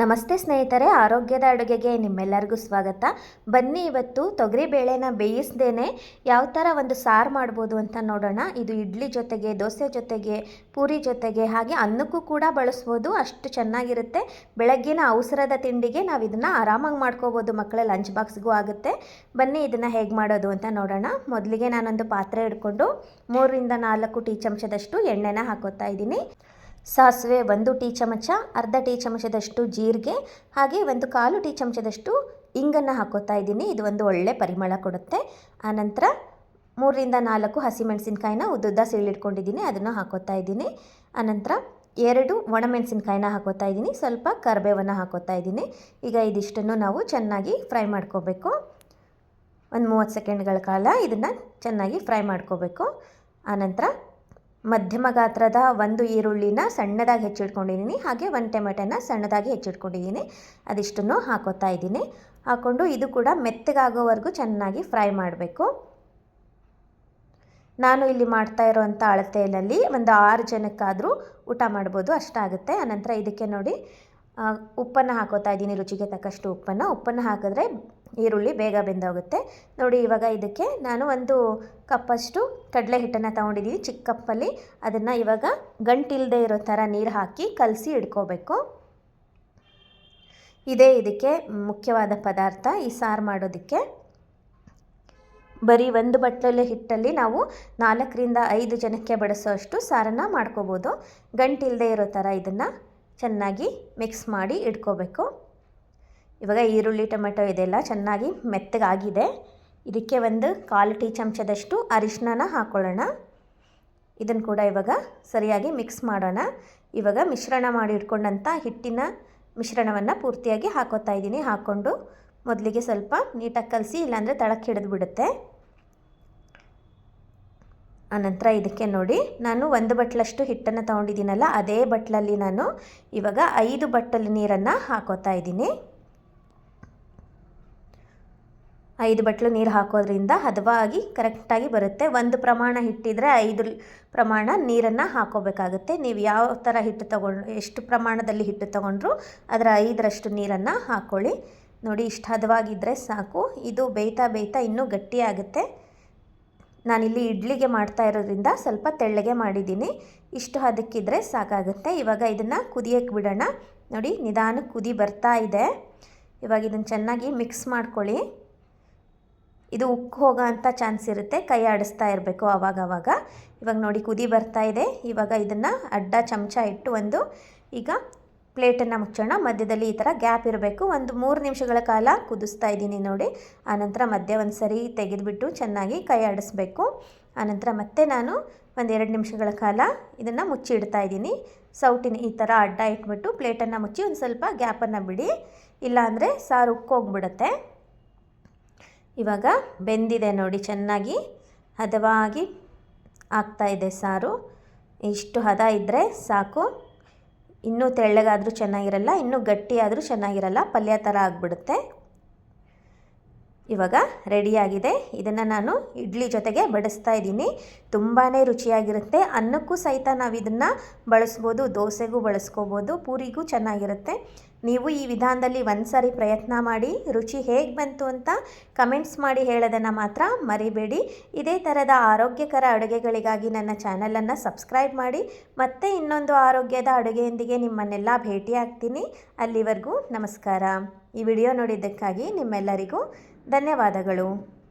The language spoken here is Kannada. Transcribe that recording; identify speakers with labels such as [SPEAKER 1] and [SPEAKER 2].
[SPEAKER 1] ನಮಸ್ತೆ ಸ್ನೇಹಿತರೆ, ಆರೋಗ್ಯದ ಅಡುಗೆಗೆ ನಿಮ್ಮೆಲ್ಲರಿಗೂ ಸ್ವಾಗತ. ಬನ್ನಿ ಇವತ್ತು ತೊಗರಿಬೇಳೆನ ಬೇಯಿಸ್ದೇನೆ ಯಾವ ಥರ ಒಂದು ಸಾರು ಮಾಡ್ಬೋದು ಅಂತ ನೋಡೋಣ. ಇದು ಇಡ್ಲಿ ಜೊತೆಗೆ, ದೋಸೆ ಜೊತೆಗೆ, ಪೂರಿ ಜೊತೆಗೆ, ಹಾಗೆ ಅನ್ನಕ್ಕೂ ಕೂಡ ಬಳಸ್ಬೋದು. ಅಷ್ಟು ಚೆನ್ನಾಗಿರುತ್ತೆ. ಬೆಳಗ್ಗಿನ ಅವಸರದ ತಿಂಡಿಗೆ ನಾವು ಇದನ್ನು ಆರಾಮಾಗಿ ಮಾಡ್ಕೋಬೋದು. ಮಕ್ಕಳ ಲಂಚ್ ಬಾಕ್ಸ್ಗೂ ಆಗುತ್ತೆ. ಬನ್ನಿ ಇದನ್ನು ಹೇಗೆ ಮಾಡೋದು ಅಂತ ನೋಡೋಣ. ಮೊದಲಿಗೆ ನಾನೊಂದು ಪಾತ್ರೆ ಹಿಡ್ಕೊಂಡು ಮೂರರಿಂದ ನಾಲ್ಕು ಟೀ ಚಮಚದಷ್ಟು ಎಣ್ಣೆನ ಹಾಕೋತಾ ಇದ್ದೀನಿ. ಸಾಸಿವೆ ಒಂದು ಟೀ ಚಮಚ, ಅರ್ಧ ಟೀ ಚಮಚದಷ್ಟು ಜೀರಿಗೆ, ಹಾಗೆ ಒಂದು ಕಾಲು ಟೀ ಚಮಚದಷ್ಟು ಇಂಗನ್ನು ಹಾಕೋತಾ ಇದ್ದೀನಿ. ಇದು ಒಂದು ಒಳ್ಳೆ ಪರಿಮಳ ಕೊಡುತ್ತೆ. ಆನಂತರ ಮೂರರಿಂದ ನಾಲ್ಕು ಹಸಿಮೆಣಸಿನ್ಕಾಯಿನ ಉದ್ದುದ್ದ ಸೀಳಿಟ್ಕೊಂಡಿದ್ದೀನಿ, ಅದನ್ನು ಹಾಕೋತಾ ಇದ್ದೀನಿ. ಆನಂತರ ಎರಡು ಒಣಮೆಣಸಿನ್ಕಾಯಿನ ಹಾಕೋತಾ ಇದ್ದೀನಿ, ಸ್ವಲ್ಪ ಕರಿಬೇವನ್ನು ಹಾಕೋತಾ ಇದ್ದೀನಿ. ಈಗ ಇದಿಷ್ಟನ್ನು ನಾವು ಚೆನ್ನಾಗಿ ಫ್ರೈ ಮಾಡ್ಕೋಬೇಕು. ಒಂದು ಮೂವತ್ತು ಸೆಕೆಂಡ್ಗಳ ಕಾಲ ಇದನ್ನು ಚೆನ್ನಾಗಿ ಫ್ರೈ ಮಾಡ್ಕೋಬೇಕು. ಆನಂತರ ಮಧ್ಯಮ ಗಾತ್ರದ ಒಂದು ಈರುಳ್ಳಿನ ಸಣ್ಣದಾಗಿ ಹೆಚ್ಚಿಟ್ಕೊಂಡಿದ್ದೀನಿ. ಹಾಗೆ ಒಂದು ಟೊಮೆಟೊನ ಸಣ್ಣದಾಗಿ ಹೆಚ್ಚಿಟ್ಕೊಂಡಿದ್ದೀನಿ. ಅದಿಷ್ಟನ್ನು ಹಾಕೋತಾ ಇದ್ದೀನಿ. ಹಾಕ್ಕೊಂಡು ಇದು ಕೂಡ ಮೆತ್ತಗಾಗೋವರೆಗೂ ಚೆನ್ನಾಗಿ ಫ್ರೈ ಮಾಡಬೇಕು. ನಾನು ಇಲ್ಲಿ ಮಾಡ್ತಾ ಇರೋವಂಥ ಅಳತೆಯಲ್ಲಿ ಒಂದು ಆರು ಜನಕ್ಕಾದರೂ ಊಟ ಮಾಡ್ಬೋದು. ಅಷ್ಟಾಗುತ್ತೆ. ಆನಂತರ ಇದಕ್ಕೆ ನೋಡಿ ಉಪ್ಪನ್ನು ಹಾಕೋತಾ ಇದ್ದೀನಿ. ರುಚಿಗೆ ತಕ್ಕಷ್ಟು ಉಪ್ಪನ್ನು. ಉಪ್ಪನ್ನು ಹಾಕಿದ್ರೆ ಈರುಳ್ಳಿ ಬೇಗ ಬೆಂದೋಗುತ್ತೆ. ನೋಡಿ, ಇವಾಗ ಇದಕ್ಕೆ ನಾನು ಒಂದು ಕಪ್ಪಷ್ಟು ಕಡಲೆ ಹಿಟ್ಟನ್ನು ತೊಗೊಂಡಿದ್ದೀನಿ ಚಿಕ್ಕ ಕಪ್ಪಲ್ಲಿ ಅದನ್ನು ಇವಾಗ ಗಂಟಿಲ್ಲದೆ ಇರೋ ಥರ ನೀರು ಹಾಕಿ ಕಲಸಿ ಇಡ್ಕೋಬೇಕು. ಇದೇ ಇದಕ್ಕೆ ಮುಖ್ಯವಾದ ಪದಾರ್ಥ ಈ ಸಾರು ಮಾಡೋದಕ್ಕೆ. ಬರೀ ಒಂದು ಬಟ್ಟಲಲ್ಲಿ ಹಿಟ್ಟಲ್ಲಿ ನಾವು ನಾಲ್ಕರಿಂದ ಐದು ಜನಕ್ಕೆ ಬಡಿಸೋಷ್ಟು ಸಾರನ್ನು ಮಾಡ್ಕೋಬೋದು. ಗಂಟಿಲ್ಲದೆ ಇರೋ ಥರ ಇದನ್ನು ಚೆನ್ನಾಗಿ ಮಿಕ್ಸ್ ಮಾಡಿ ಇಟ್ಕೋಬೇಕು ಇವಾಗ ಈರುಳ್ಳಿ, ಟೊಮೆಟೊ ಇದೆಲ್ಲ ಚೆನ್ನಾಗಿ ಮೆತ್ತಗಾಗಿದೆ. ಇದಕ್ಕೆ ಒಂದು ಕಾಲು ಟೀ ಚಮಚದಷ್ಟು ಅರಿಶಿನ ಹಾಕ್ಕೊಳ್ಳೋಣ ಇದನ್ನು ಕೂಡ ಇವಾಗ ಸರಿಯಾಗಿ ಮಿಕ್ಸ್ ಮಾಡೋಣ. ಇವಾಗ ಮಿಶ್ರಣ ಮಾಡಿ ಇಟ್ಕೊಂಡಂಥ ಹಿಟ್ಟಿನ ಮಿಶ್ರಣವನ್ನು ಪೂರ್ತಿಯಾಗಿ ಹಾಕೋತಾ ಇದ್ದೀನಿ. ಹಾಕ್ಕೊಂಡು ಮೊದಲಿಗೆ ಸ್ವಲ್ಪ ನೀಟಾಗಿ ಕಲಸಿ, ಇಲ್ಲಾಂದರೆ ತಳಕ್ಕೆ ಹಿಡಿದು ಬಿಡುತ್ತೆ. ಆನಂತರ ಇದಕ್ಕೆ ನೋಡಿ, ನಾನು ಒಂದು ಬಟ್ಲಷ್ಟು ಹಿಟ್ಟನ್ನು ತೊಗೊಂಡಿದ್ದೀನಲ್ಲ, ಅದೇ ಬಟ್ಲಲ್ಲಿ ನಾನು ಇವಾಗ ಐದು ಬಟ್ಟಲು ನೀರನ್ನು ಹಾಕೋತಾ ಇದ್ದೀನಿ. ಐದು ಬಟ್ಲು ನೀರು ಹಾಕೋದ್ರಿಂದ ಹದವಾಗಿ ಕರೆಕ್ಟಾಗಿ ಬರುತ್ತೆ. ಒಂದು ಪ್ರಮಾಣ ಹಿಟ್ಟಿದ್ರೆ ಐದು ಪ್ರಮಾಣ ನೀರನ್ನು ಹಾಕೋಬೇಕಾಗುತ್ತೆ. ನೀವು ಯಾವ ಥರ ಹಿಟ್ಟು ತಗೊಂಡು, ಎಷ್ಟು ಪ್ರಮಾಣದಲ್ಲಿ ಹಿಟ್ಟು ತೊಗೊಂಡ್ರು ಅದರ ಐದರಷ್ಟು ನೀರನ್ನು ಹಾಕ್ಕೊಳ್ಳಿ ನೋಡಿ, ಇಷ್ಟು ಹದವಾಗಿದ್ದರೆ ಸಾಕು. ಇದು ಬೇಯ್ತಾ ಬೇಯ್ತಾ ಇನ್ನೂ ಗಟ್ಟಿಯಾಗುತ್ತೆ ನಾನಿಲ್ಲಿ ಇಡ್ಲಿಗೆ ಮಾಡ್ತಾ ಇರೋದ್ರಿಂದ ಸ್ವಲ್ಪ ತೆಳ್ಳಗೆ ಮಾಡಿದ್ದೀನಿ. ಇಷ್ಟು ಹದಕ್ಕಿದ್ರೆ ಸಾಕಾಗುತ್ತೆ. ಇವಾಗ ಇದನ್ನು ಕುದಿಯೋಕ್ಕೆ ಬಿಡೋಣ. ನೋಡಿ, ನಿಧಾನಕ್ಕೆ ಕುದಿ ಬರ್ತಾ ಇದೆ. ಇವಾಗ ಇದನ್ನು ಚೆನ್ನಾಗಿ ಮಿಕ್ಸ್ ಮಾಡ್ಕೊಳ್ಳಿ. ಇದು ಉಕ್ಕಿ ಹೋಗೋ ಅಂಥ ಚಾನ್ಸ್ ಇರುತ್ತೆ, ಕೈ ಆಡಿಸ್ತಾ ಇರಬೇಕು ಆವಾಗವಾಗ. ಇವಾಗ ನೋಡಿ ಕುದಿ ಬರ್ತಾ ಇದೆ. ಇವಾಗ ಇದನ್ನು ಅಡ್ಡ ಚಮಚ ಇಟ್ಟು ಒಂದು ಈಗ ಪ್ಲೇಟನ್ನು ಮುಚ್ಚೋಣ. ಮಧ್ಯದಲ್ಲಿ ಈ ಥರ ಗ್ಯಾಪ್ ಇರಬೇಕು. ಒಂದು ಮೂರು ನಿಮಿಷಗಳ ಕಾಲ ಕುದಿಸ್ತಾ ಇದ್ದೀನಿ ನೋಡಿ. ಆನಂತರ ಮಧ್ಯೆ ಒಂದು ಸರಿ ತೆಗೆದುಬಿಟ್ಟು ಚೆನ್ನಾಗಿ ಕೈ ಆಡಿಸ್ಬೇಕು. ಆನಂತರ ಮತ್ತೆ ನಾನು ಒಂದು ಎರಡು ನಿಮಿಷಗಳ ಕಾಲ ಇದನ್ನು ಮುಚ್ಚಿ ಇಡ್ತಾ ಇದ್ದೀನಿ. ಸೌಟಿನ ಈ ಥರ ಅಡ್ಡ ಇಟ್ಬಿಟ್ಟು ಪ್ಲೇಟನ್ನು ಮುಚ್ಚಿ ಒಂದು ಸ್ವಲ್ಪ ಗ್ಯಾಪನ್ನು ಬಿಡಿ. ಇಲ್ಲಾಂದರೆ ಸಾರು ಉಕ್ಕೋಗ್ಬಿಡುತ್ತೆ. ಇವಾಗ ಬೆಂದಿದೆ ನೋಡಿ, ಚೆನ್ನಾಗಿ ಹದವಾಗಿ ಆಗ್ತಾಯಿದೆ ಸಾರು. ಇಷ್ಟು ಹದ ಇದ್ದರೆ ಸಾಕು. ಇನ್ನೂ ತೆಳ್ಳಗಾದರೂ ಚೆನ್ನಾಗಿರಲ್ಲ, ಇನ್ನೂ ಗಟ್ಟಿಯಾದರೂ ಚೆನ್ನಾಗಿರಲ್ಲ, ಪಲ್ಯ ಥರ ಆಗಿಬಿಡುತ್ತೆ. ಇವಾಗ ರೆಡಿಯಾಗಿದೆ. ಇದನ್ನು ನಾನು ಇಡ್ಲಿ ಜೊತೆಗೆ ಬಡಿಸ್ತಾ ಇದ್ದೀನಿ. ತುಂಬಾ ರುಚಿಯಾಗಿರುತ್ತೆ. ಅನ್ನಕ್ಕೂ ಸಹಿತ ನಾವು ಇದನ್ನು ಬಳಸ್ಬೋದು. ದೋಸೆಗೂ ಬಳಸ್ಕೋಬೋದು. ಪೂರಿಗೂ ಚೆನ್ನಾಗಿರುತ್ತೆ. ನೀವು ಈ ವಿಧಾನದಲ್ಲಿ ಒಂದು ಸಾರಿ ಪ್ರಯತ್ನ ಮಾಡಿ, ರುಚಿ ಹೇಗೆ ಬಂತು ಅಂತ ಕಮೆಂಟ್ಸ್ ಮಾಡಿ ಹೇಳೋದನ್ನು ಮಾತ್ರ ಮರಿಬೇಡಿ. ಇದೇ ಥರದ ಆರೋಗ್ಯಕರ ಅಡುಗೆಗಳಿಗಾಗಿ ನನ್ನ ಚಾನಲನ್ನು ಸಬ್ಸ್ಕ್ರೈಬ್ ಮಾಡಿ, ಮತ್ತೆ ಇನ್ನೊಂದು ಆರೋಗ್ಯದ ಅಡುಗೆಯೊಂದಿಗೆ ನಿಮ್ಮನ್ನೆಲ್ಲ ಭೇಟಿಯಾಗ್ತೀನಿ. ಅಲ್ಲಿವರೆಗೂ ನಮಸ್ಕಾರ. ಈ ವಿಡಿಯೋ ನೋಡಿದ್ದಕ್ಕಾಗಿ ನಿಮ್ಮೆಲ್ಲರಿಗೂ ಧನ್ಯವಾದಗಳು.